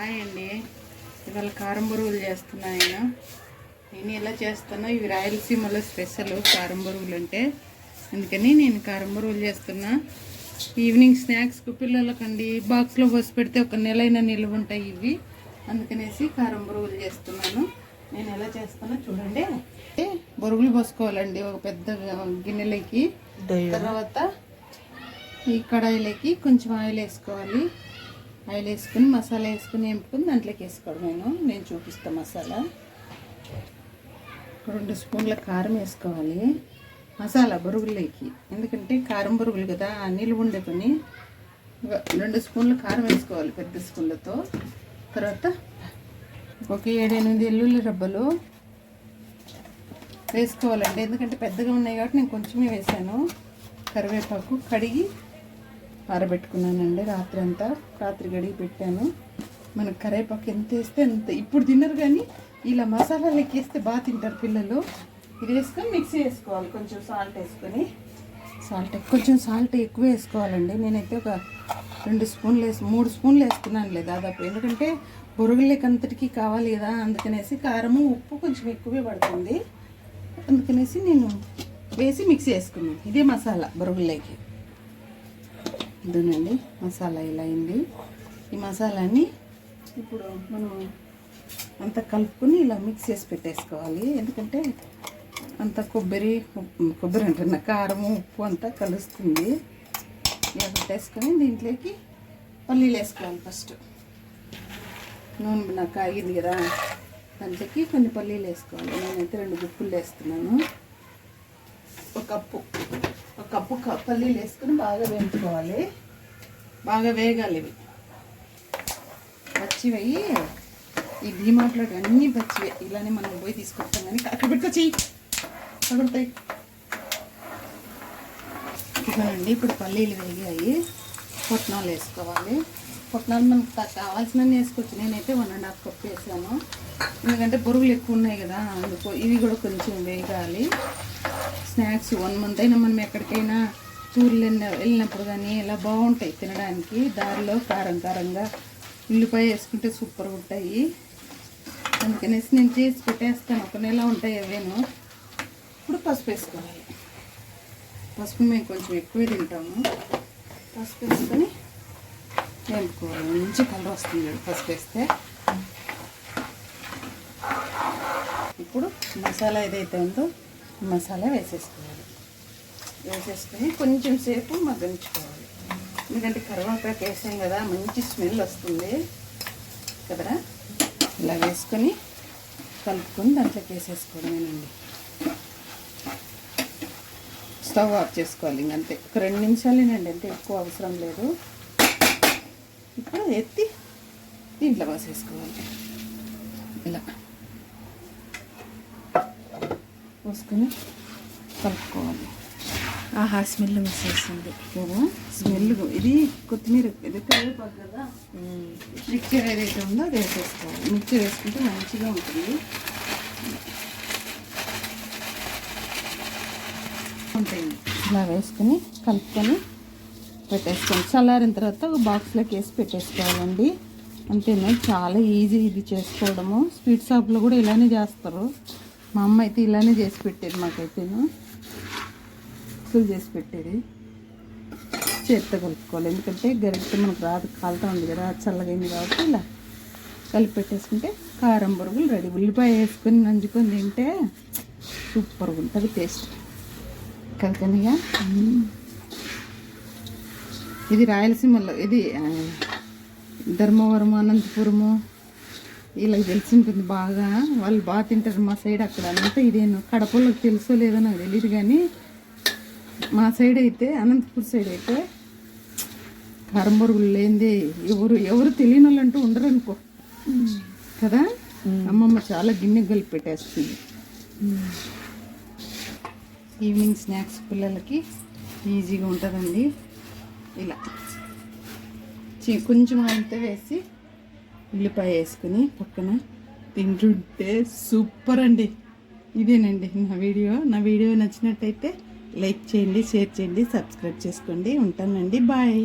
Hi అండి. ఇవాళ కారం బొరుగులు చేస్తున్నా నేను. నేను ఎలా చేస్తానో ఇవి రాయలసీమలో స్పెషల్ కారం బొరుగులు అంటే. అందుకని నేను కారం బొరుగులు చేస్తున్నా. ఈవినింగ్ స్నాక్స్కు పిల్లలకండి బాక్స్లో పోసి పెడితే ఒక నెలైనా నిల్వ ఉంటాయి ఇవి. అందుకనేసి కారం బొరుగులు చేస్తున్నాను. నేను ఎలా చేస్తానో చూడండి. అంటే బొరుగులు పోసుకోవాలండి ఒక పెద్ద గిన్నెలకి. తర్వాత ఈ కడాయిలోకి కొంచెం ఆయిల్ వేసుకోవాలి. ఆయిల్ వేసుకుని మసాలా వేసుకుని ఎంపుకుని దాంట్లోకి వేసుకోవడం నేను. నేను చూపిస్తాను మసాలా. రెండు స్పూన్ల కారం వేసుకోవాలి. మసాలా బొరుగుల్లోకి. ఎందుకంటే కారం బొరుగులు కదా ఆ నిలువ ఉండే పని రెండు స్పూన్ల కారం వేసుకోవాలి పెద్ద స్పూన్లతో. తర్వాత ఒక ఏడెనిమిది ఎల్లుల్లి రబ్బలు వేసుకోవాలండి. ఎందుకంటే పెద్దగా ఉన్నాయి కాబట్టి నేను కొంచెమే వేసాను. కరివేపాకు కడిగి ఆరబెట్టుకున్నానండి రాత్రి అంతా రాత్రి గడిగి పెట్టాను. మనకు కరివేపాకు ఎంత వేస్తే అంత. ఇప్పుడు తినరు కానీ ఇలా మసాలాలు ఎక్కేస్తే బాగా తింటారు పిల్లలు. ఇది వేసుకొని మిక్సీ వేసుకోవాలి. కొంచెం సాల్ట్ వేసుకొని. సాల్ట్ కొంచెం సాల్ట్ ఎక్కువ వేసుకోవాలండి. నేనైతే ఒక రెండు స్పూన్లు వేసి మూడు స్పూన్లు వేసుకున్నానులే దాదాపు. ఎందుకంటే బొరుగులకి అంతటికి కావాలి కదా అందుకనేసి కారము ఉప్పు కొంచెం ఎక్కువే పడుతుంది. అందుకనేసి నేను వేసి మిక్సీ వేసుకున్నాను. ఇదే మసాలా బొరుగుల్లోకి ఇదేనండి మసాలా ఇలా అయింది. ఈ మసాలాని ఇప్పుడు మనం అంత కలుపుకొని ఇలా మిక్స్ చేసి పెట్టేసుకోవాలి. ఎందుకంటే అంత కొబ్బరి ఉప్పు- కొబ్బరి అంటున్న కారం ఉప్పు అంతా కలుస్తుంది. ఇలా పెట్టేసుకొని దీంట్లోకి పల్లీలు వేసుకోవాలి ఫస్ట్. నూనె నాకు కాగింది కదా. దాంట్లోకి కొన్ని పల్లీలు వేసుకోవాలి. నేనైతే రెండు గుప్పులు వేస్తున్నాను. ఒక కప్పు ఒక కప్పు పల్లీలు వేసుకుని బాగా వేయించుకోవాలి. బాగా వేగాలి ఇవి. పచ్చివయ్యి ఈ డీమార్ట్లో అన్నీ పచ్చివే ఇలానే మనం పోయి తీసుకొస్తాం కానీ అక్కడ పెట్టుకొచ్చి అక్కడుంటాయి ఇదిగోనండి ఇప్పుడు పల్లీలు వేగాయి. పుట్నాలు వేసుకోవాలి. పుట్నాలు మనకు కావాల్సినవి వేసుకోవచ్చు. నేనైతే వన్ అండ్ హాఫ్ కప్ వేసాను. ఎందుకంటే బొరుగులు ఎక్కువ ఉన్నాయి కదా అందుకో ఇవి కూడా కొంచెం వేగాలి. స్నాక్స్ వన్ మంత్ అయినా మనం ఎక్కడికైనా టూర్లు వెళ్ళిన- వెళ్ళినప్పుడు కానీ ఇలా బాగుంటాయి తినడానికి. దారిలో కారం కారంగా ఉల్లిపాయ వేసుకుంటే సూపర్గా ఉంటాయి. అందుకనేసి నేను చేసి పెట్టేస్తాను. ఒక నెల ఉంటాయి అవేను. ఇప్పుడు పసుపు వేసుకోవాలి. పసుపు మేము కొంచెం ఎక్కువే తింటాము. పసుపు వేసుకొని వేపుకోవాలి. మంచి కలర్ వస్తుంది పసుపు వేస్తే. ఇప్పుడు మసాలా ఏదైతే ఉందో మసాలా వేసేసుకోవాలి. వేసేసుకొని కొంచెం సేపు మగ్గించుకోవాలి ఎందుకంటే కరివేపాకు వేసాం కదా మంచి స్మెల్ వస్తుంది కదరా? ఇలా వేసుకొని కలుపుకొని దాంట్లోకి వేసేసుకోవడమేనండి. స్టవ్ ఆఫ్ చేసుకోవాలి ఇంకంతే ఒక రెండు నిమిషాలేనండి అంటే ఎక్కువ అవసరం లేదు. ఇప్పుడు ఎత్తి దీంట్లో పోసేసుకోవాలి. ఇలా. పోసుకొని కలుపుకోవాలి. ఆహా స్మెల్ వచ్చేసింది కదా? స్మెల్ ఇది కొత్తిమీర ఇది కరివేపాకు కదా? మిక్చర్ ఏదైతే ఉందో అది వేసేసుకోవాలి. మిక్చర్ వేసుకుంటే మంచిగా ఉంటుంది. ఉంటాయి. ఇలా వేసుకొని కలుపుకొని పెట్టేసుకోండి చల్లారిన తర్వాత ఒక బాక్స్లోకి వేసి పెట్టేసుకోవాలండి. అంతేనా? చాలా ఈజీ ఇది చేసుకోవడము. స్వీట్ షాప్లో కూడా ఇలానే చేస్తారు. మా అమ్మ అయితే ఇలానే చేసి పెట్టేది మాకైతేను అసలు చేసి పెట్టేది. చేత్తో కలుపుకోవాలి. ఎందుకంటే గరిటె మనకు రాదు కాలుతా ఉంది కదా చల్లగా కాబట్టి ఇలా కలిపి పెట్టేసుకుంటే కారం బొరుగులు రెడీ. ఉల్లిపాయ వేసుకొని నంచుకొని తింటే సూపర్గా ఉంటుంది. టేస్ట్. కదా ఇది రాయలసీమలో ఇది ధర్మవరము అనంతపురము వీళ్ళకి తెలిసి ఉంటుంది బాగా. వాళ్ళు బాగా తింటారు మా సైడ్ అక్కడ. అంతా ఇదేను. కడపలోకి తెలుసో లేదో నాకు తెలియదు కానీ మా సైడ్ అయితే అనంతపూర్ సైడ్ అయితే కారంబొరుగులు లేనిదే ఎవరు ఎవరు తెలియని వాళ్ళు అంటూ ఉండరు అనుకో కదా అమ్మమ్మ చాలా గిన్నె కలిపి పెట్టేస్తుంది. ఈవినింగ్ స్నాక్స్ పిల్లలకి ఈజీగా ఉంటుందండి. ఇలా. చి- కొంచెం అంతే వేసి ఉల్లిపాయ వేసుకుని పక్కన తింటుంటే సూపర్ అండి. ఇదేనండి నా వీడియో. నా వీడియో నచ్చినట్టయితే లైక్ చేయండి షేర్ చేయండి సబ్స్క్రైబ్ చేసుకోండి. ఉంటానండి. బాయ్.